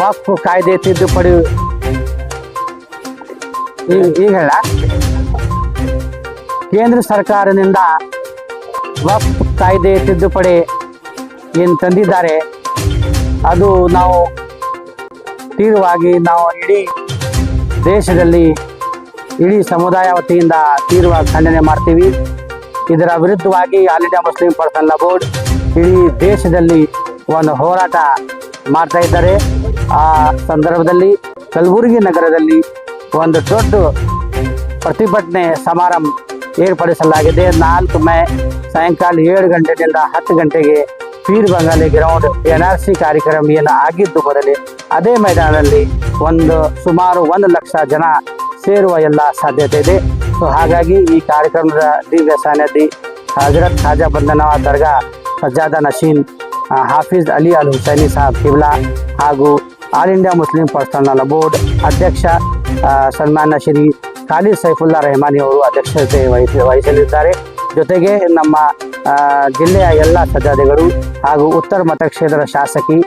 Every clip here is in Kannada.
ವಕ್ಫ್ ಕಾಯ್ದೆ ತಿದ್ದುಪಡಿ. ಈಗ ಹೇಳ. ಕೇಂದ್ರ ಸರ್ಕಾರದಿಂದ ವಕ್ಫ್ ಕಾಯ್ದೆ ತಿದ್ದುಪಡಿ ಏನು ತಂದಿದ್ದಾರೆ, ಅದು ನಾವು ತೀವ್ರವಾಗಿ ನಾವು ಇಡೀ ದೇಶದಲ್ಲಿ, ಇಡೀ ಸಮುದಾಯ ವತಿಯಿಂದ ತೀವ್ರವಾಗಿ ಖಂಡನೆ ಮಾಡ್ತೀವಿ. ಇದರ ವಿರುದ್ಧವಾಗಿ all India Muslim personal board ಇಡೀ ದೇಶದಲ್ಲಿ ಒಂದು ಹೋರಾಟ ಮಾಡ್ತಾ ಇದ್ದಾರೆ. ಆ ಸಂದರ್ಭದಲ್ಲಿ ಕಲಬುರಗಿ ನಗರದಲ್ಲಿ ಒಂದು ದೊಡ್ಡ ಪ್ರತಿಭಟನೆ ಸಮಾರಂಭ ಏರ್ಪಡಿಸಲಾಗಿದೆ. ನಾಲ್ಕು ಮೇ ಸಾಯಂಕಾಲ ಏಳು ಗಂಟೆಯಿಂದ ಹತ್ತು ಗಂಟೆಗೆ Peer Bangali ground N R C ಕಾರ್ಯಕ್ರಮ ಏನು ಆಗಿದ್ದು ಮೊದಲೇ ಅದೇ ಮೈದಾನದಲ್ಲಿ ಒಂದು ಸುಮಾರು ಒಂದು ಲಕ್ಷ ಜನ ಸೇರುವ ಎಲ್ಲ ಸಾಧ್ಯತೆ ಇದೆ. ಸೊ, ಹಾಗಾಗಿ ಈ ಕಾರ್ಯಕ್ರಮದ ದಿವ್ಯ ಸಾನ್ನಿಧಿ ಹಜರತ್ ಖಾಜಾ ಬಂಧನ ದರ್ಗಾ ಸಜ್ಜಾದ ನಶೀನ್ ಹಾಫೀಜ್ ಅಲಿ ಅಲ್ ಹುಸೈನಿ ಸಾಹಬ್ ಕಿಬ್ಲಾ ಹಾಗೂ all India Muslim personal board ಅಧ್ಯಕ್ಷ ಸನ್ಮಾನ್ಯ ಶ್ರೀ ಖಾಲಿದ್ ಸೈಫುಲ್ಲಾ ರೆಹಮಾನಿ ಅವರು ಅಧ್ಯಕ್ಷತೆ ವಹಿಸಿ, ವಹಿಸಲಿದ್ದಾರೆ. ಜೊತೆಗೆ ನಮ್ಮ ಜಿಲ್ಲೆಯ ಎಲ್ಲ ಸಜ್ಜಾದಿಗಳು ಹಾಗೂ ಉತ್ತರ ಮತಕ್ಷೇತ್ರದ ಶಾಸಕಿ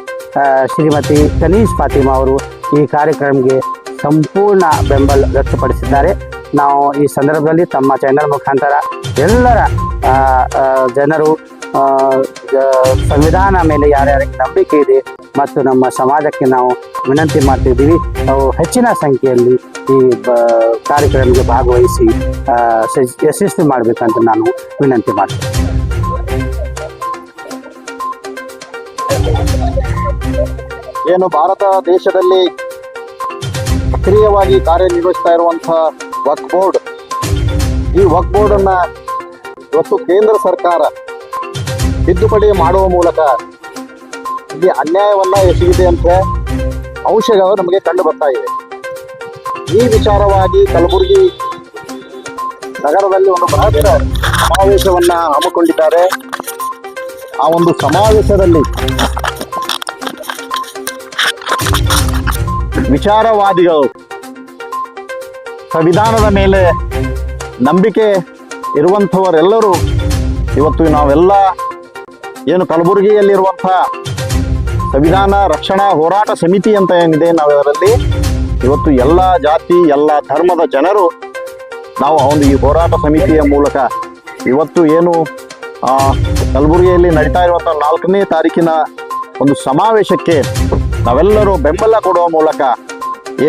ಶ್ರೀಮತಿ ಕನೀಶ್ ಫಾತಿಮಾ ಅವರು ಈ ಕಾರ್ಯಕ್ರಮಕ್ಕೆ ಸಂಪೂರ್ಣ ಬೆಂಬಲ ವ್ಯಕ್ತಪಡಿಸಿದ್ದಾರೆ. ನಾವು ಈ ಸಂದರ್ಭದಲ್ಲಿ ತಮ್ಮ ಚಾನೆಲ್ ಮುಖಾಂತರ ಎಲ್ಲರ ಜನರು ಸಂವಿಧಾನ ಮೇಲೆ ಯಾರ್ಯಾರಿಗೆ ನಂಬಿಕೆ ಇದೆ ಮತ್ತು ನಮ್ಮ ಸಮಾಜಕ್ಕೆ ನಾವು ವಿನಂತಿ ಮಾಡ್ತಿದ್ದೀವಿ. ನಾವು ಹೆಚ್ಚಿನ ಸಂಖ್ಯೆಯಲ್ಲಿ ಈ ಕಾರ್ಯಕ್ರಮಕ್ಕೆ ಭಾಗವಹಿಸಿ ಯಶಸ್ವಿ ಮಾಡಬೇಕಂತ ನಾನು ವಿನಂತಿ ಮಾಡ್ತೀನಿ. ಏನು ಭಾರತ ದೇಶದಲ್ಲಿ ಸಕ್ರಿಯವಾಗಿ ಕಾರ್ಯನಿರ್ವಹಿಸ್ತಾ ಇರುವಂತಹ ವಕ್ ಬೋರ್ಡ್, ಈ ವಕ್ ಬೋರ್ಡ್ ಇವತ್ತು ಕೇಂದ್ರ ಸರ್ಕಾರ ತಿದ್ದುಪಡಿ ಮಾಡುವ ಮೂಲಕ ಇಲ್ಲಿ ಅನ್ಯಾಯವನ್ನ ಎಸಗಿದೆ ಅಂತ ಅಂಶಗಳು ನಮಗೆ ಕಂಡು ಬರ್ತಾ ಇದೆ. ಈ ವಿಚಾರವಾಗಿ ಕಲಬುರಗಿ ನಗರದಲ್ಲಿ ಒಂದು ಬೃಹತ್ ಸಮಾವೇಶವನ್ನ ಹಮ್ಮಿಕೊಂಡಿದ್ದಾರೆ. ಆ ಒಂದು ಸಮಾವೇಶದಲ್ಲಿ ವಿಚಾರವಾದಿಗಳು ಸಂವಿಧಾನದ ಮೇಲೆ ನಂಬಿಕೆ ಇರುವಂಥವರೆಲ್ಲರೂ ಇವತ್ತು ನಾವೆಲ್ಲ ಏನು ಕಲಬುರಗಿಯಲ್ಲಿರುವಂಥ ಸಂವಿಧಾನ ರಕ್ಷಣಾ ಹೋರಾಟ ಸಮಿತಿ ಅಂತ ಏನಿದೆ ನಾವು ಅದರಲ್ಲಿ ಇವತ್ತು ಎಲ್ಲ ಜಾತಿ, ಎಲ್ಲ ಧರ್ಮದ ಜನರು ನಾವು ಒಂದು ಈ ಹೋರಾಟ ಸಮಿತಿಯ ಮೂಲಕ ಇವತ್ತು ಏನು ಕಲಬುರಗಿಯಲ್ಲಿ ನಡೀತಾ ಇರುವಂಥ ನಾಲ್ಕನೇ ತಾರೀಕಿನ ಒಂದು ಸಮಾವೇಶಕ್ಕೆ ನಾವೆಲ್ಲರೂ ಬೆಂಬಲ ಕೊಡುವ ಮೂಲಕ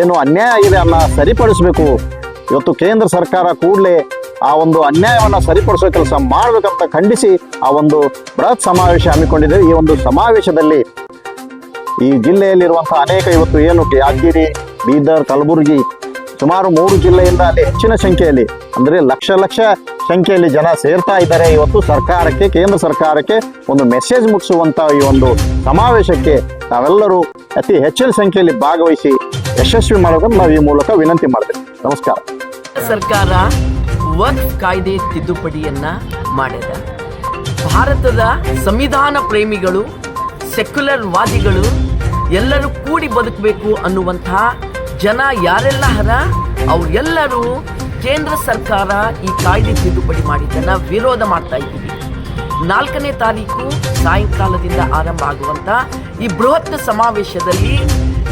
ಏನು ಅನ್ಯಾಯ ಆಗಿದೆ ಅನ್ನ ಸರಿಪಡಿಸಬೇಕು. ಇವತ್ತು ಕೇಂದ್ರ ಸರ್ಕಾರ ಕೂಡಲೇ ಆ ಒಂದು ಅನ್ಯಾಯವನ್ನು ಸರಿಪಡಿಸುವ ಕೆಲಸ ಮಾಡಬೇಕಂತ ಖಂಡಿಸಿ ಆ ಒಂದು ಬೃಹತ್ ಸಮಾವೇಶ ಹಮ್ಮಿಕೊಂಡಿದ್ದೇವೆ. ಈ ಒಂದು ಸಮಾವೇಶದಲ್ಲಿ ಈ ಜಿಲ್ಲೆಯಲ್ಲಿರುವಂತಹ ಅನೇಕ ಇವತ್ತು ಏನು ಯಾದಗಿರಿ, ಬೀದರ್, ಕಲಬುರಗಿ, ಸುಮಾರು ಮೂರು ಜಿಲ್ಲೆಯಿಂದ ಅಲ್ಲಿ ಹೆಚ್ಚಿನ ಸಂಖ್ಯೆಯಲ್ಲಿ, ಅಂದ್ರೆ ಲಕ್ಷ ಲಕ್ಷ ಸಂಖ್ಯೆಯಲ್ಲಿ ಜನ ಸೇರ್ತಾ ಇದ್ದಾರೆ. ಇವತ್ತು ಸರ್ಕಾರಕ್ಕೆ, ಕೇಂದ್ರ ಸರ್ಕಾರಕ್ಕೆ ಒಂದು ಮೆಸೇಜ್ ಮುಟ್ಟಿಸುವಂತಹ ಈ ಒಂದು ಸಮಾವೇಶಕ್ಕೆ ನಾವೆಲ್ಲರೂ ಅತಿ ಹೆಚ್ಚಿನ ಸಂಖ್ಯೆಯಲ್ಲಿ ಭಾಗವಹಿಸಿ ಯಶಸ್ವಿ ಮಾಡೋದನ್ನು ನಾವು ಈ ಮೂಲಕ ವಿನಂತಿ ಮಾಡ್ತೇವೆ. ನಮಸ್ಕಾರ. ಸರ್ಕಾರ ವಕ್ಫ್ ಕಾಯ್ದೆ ತಿದ್ದುಪಡಿಯನ್ನ ಮಾಡಿದ. ಭಾರತದ ಸಂವಿಧಾನ ಪ್ರೇಮಿಗಳು, ಸೆಕ್ಯುಲರ್ ವಾದಿಗಳು ಎಲ್ಲರೂ ಕೂಡಿ ಬದುಕಬೇಕು ಅನ್ನುವಂತಹ ಜನ ಯಾರೆಲ್ಲ ಹರ ಅವರೆಲ್ಲರೂ ಕೇಂದ್ರ ಸರ್ಕಾರ ಈ ಕಾಯ್ದೆ ತಿದ್ದುಪಡಿ ಮಾಡಿದ್ದನ್ನು ವಿರೋಧ ಮಾಡ್ತಾ ಇದ್ದೀವಿ. ನಾಲ್ಕನೇ ತಾರೀಕು ಸಾಯಂಕಾಲದಿಂದ ಆರಂಭ ಆಗುವಂಥ ಈ ಬೃಹತ್ ಸಮಾವೇಶದಲ್ಲಿ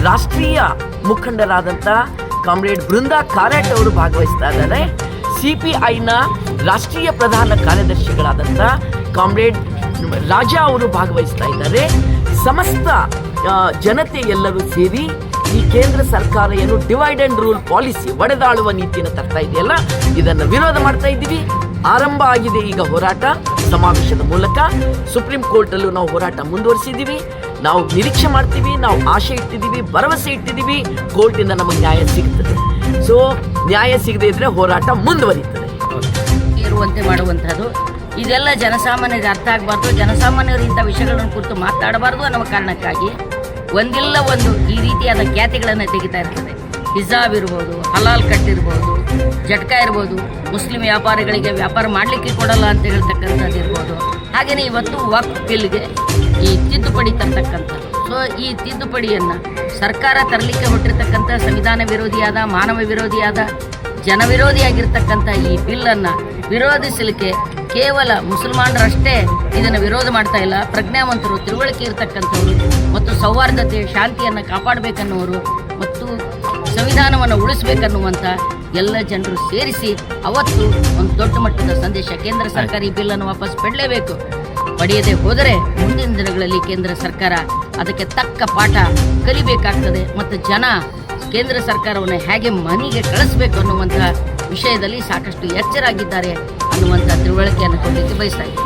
ರಾಷ್ಟ್ರೀಯ ಮುಖಂಡರಾದಂಥ ಕಾಮ್ರೇಡ್ ಬೃಂದಾ ಕಾರಾಟ್ ಅವರು ಭಾಗವಹಿಸ್ತಾ ಇದ್ದಾರೆ. ಸಿ ಪಿ ಐನ ರಾಷ್ಟ್ರೀಯ ಪ್ರಧಾನ ಕಾರ್ಯದರ್ಶಿಗಳಾದಂಥ ಕಾಮ್ರೇಡ್ ರಾಜಾ ಅವರು ಭಾಗವಹಿಸ್ತಾ ಇದ್ದಾರೆ. ಸಮಸ್ತ ಜನತೆ ಎಲ್ಲರೂ ಸೇರಿ ಈ ಕೇಂದ್ರ ಸರ್ಕಾರ ಏನು ಡಿವೈಡ್ ಅಂಡ್ ರೂಲ್ ಪಾಲಿಸಿ ಒಡೆದಾಳುವ ನೀತಿಯನ್ನು ತರ್ತಾ ಇದೆಯಲ್ಲ? ಇದನ್ನು ವಿರೋಧ ಮಾಡ್ತಾ ಇದ್ದೀವಿ. ಆರಂಭ ಆಗಿದೆ ಈಗ ಹೋರಾಟ ಸಮಾವೇಶದ ಮೂಲಕ. ಸುಪ್ರೀಂ ಕೋರ್ಟಲ್ಲೂ ನಾವು ಹೋರಾಟ ಮುಂದುವರಿಸಿದ್ದೀವಿ. ನಾವು ನಿರೀಕ್ಷೆ ಮಾಡ್ತೀವಿ, ನಾವು ಆಶೆ ಇಟ್ಟಿದ್ದೀವಿ, ಭರವಸೆ ಇಟ್ಟಿದ್ದೀವಿ. ಕೋರ್ಟಿಂದ ನಮಗೆ ನ್ಯಾಯ ಸಿಗ್ತದೆ. ಸೊ ನ್ಯಾಯ ಸಿಗದೇ ಇದ್ರೆ ಹೋರಾಟ ಮುಂದುವರಿತದೆ. ಇರುವಂತೆ ಮಾಡುವಂಥದ್ದು ಇದೆಲ್ಲ ಜನಸಾಮಾನ್ಯರಿಗೆ ಅರ್ಥ ಆಗಬಾರ್ದು. ಜನಸಾಮಾನ್ಯರು ಇಂಥ ವಿಷಯಗಳನ್ನು ಕುರಿತು ಮಾತಾಡಬಾರ್ದು ಅನ್ನೋ ಕಾರಣಕ್ಕಾಗಿ ಒಂದಿಲ್ಲ ಒಂದು ಈ ರೀತಿಯಾದ ಖ್ಯಾತಿಗಳನ್ನು ತೆಗಿತಾ ಇರ್ತದೆ. ಹಿಜಾಬ್ ಇರ್ಬೋದು, ಹಲಾಲ್ ಕಟ್ ಇರ್ಬೋದು, ಜಟ್ಕ ಇರ್ಬೋದು, ಮುಸ್ಲಿಂ ವ್ಯಾಪಾರಿಗಳಿಗೆ ವ್ಯಾಪಾರ ಮಾಡಲಿಕ್ಕೆ ಕೊಡಲ್ಲ ಅಂತ ಹೇಳ್ತಕ್ಕಂಥದ್ದು ಇರ್ಬೋದು. ಹಾಗೆಯೇ ಇವತ್ತು ವಕ್ ಬಿಲ್ಗೆ ಈ ತಿದ್ದುಪಡಿ ತರ್ತಕ್ಕಂಥದ್ದು ಸೊ ಈ ತಿದ್ದುಪಡಿಯನ್ನು ಸರ್ಕಾರ ತರಲಿಕ್ಕೆ ಹೊಟ್ಟಿರ್ತಕ್ಕಂಥ ಸಂವಿಧಾನ ವಿರೋಧಿಯಾದ, ಮಾನವ ವಿರೋಧಿಯಾದ ಜನವಿರೋಧಿಯಾಗಿರ್ತಕ್ಕಂಥ ಈ ಬಿಲ್ಲನ್ನು ವಿರೋಧಿಸಲಿಕ್ಕೆ ಕೇವಲ ಮುಸಲ್ಮಾನರಷ್ಟೇ ಇದನ್ನು ವಿರೋಧ ಮಾಡ್ತಾ ಇಲ್ಲ. ಪ್ರಜ್ಞಾವಂತರು ತಿಳುವಳಿಕೆ ಇರತಕ್ಕಂಥವ್ರು ಮತ್ತು ಸೌಹಾರ್ದತೆ, ಶಾಂತಿಯನ್ನು ಕಾಪಾಡಬೇಕನ್ನುವರು ಮತ್ತು ಸಂವಿಧಾನವನ್ನು ಉಳಿಸಬೇಕನ್ನುವಂಥ ಎಲ್ಲ ಜನರು ಸೇರಿಸಿ ಅವತ್ತು ಒಂದು ದೊಡ್ಡ ಮಟ್ಟದ ಸಂದೇಶ ಕೇಂದ್ರ ಸರ್ಕಾರ ಈ ಬಿಲ್ಲನ್ನು ವಾಪಸ್ ಪಡಲೇಬೇಕು ಪಡೆಯದೆ ಹೋದರೆ ಮುಂದಿನ ದಿನಗಳಲ್ಲಿ ಕೇಂದ್ರ ಸರ್ಕಾರ ಅದಕ್ಕೆ ತಕ್ಕ ಪಾಠ ಕಲಿಬೇಕಾಗ್ತದೆ ಮತ್ತು ಜನ ಕೇಂದ್ರ ಸರ್ಕಾರವನ್ನು ಹೇಗೆ ಮನೆಗೆ ಕಳಿಸ್ಬೇಕು ಅನ್ನುವಂಥ ವಿಷಯದಲ್ಲಿ ಸಾಕಷ್ಟು ಎಚ್ಚರಾಗಿದ್ದಾರೆ ಅನ್ನುವಂಥ ತಿಳುವಳಿಕೆಯನ್ನು ಕೊಡಲಿಕ್ಕೆ ಬಯಸ್ತಾ ಇದ್ದೀನಿ.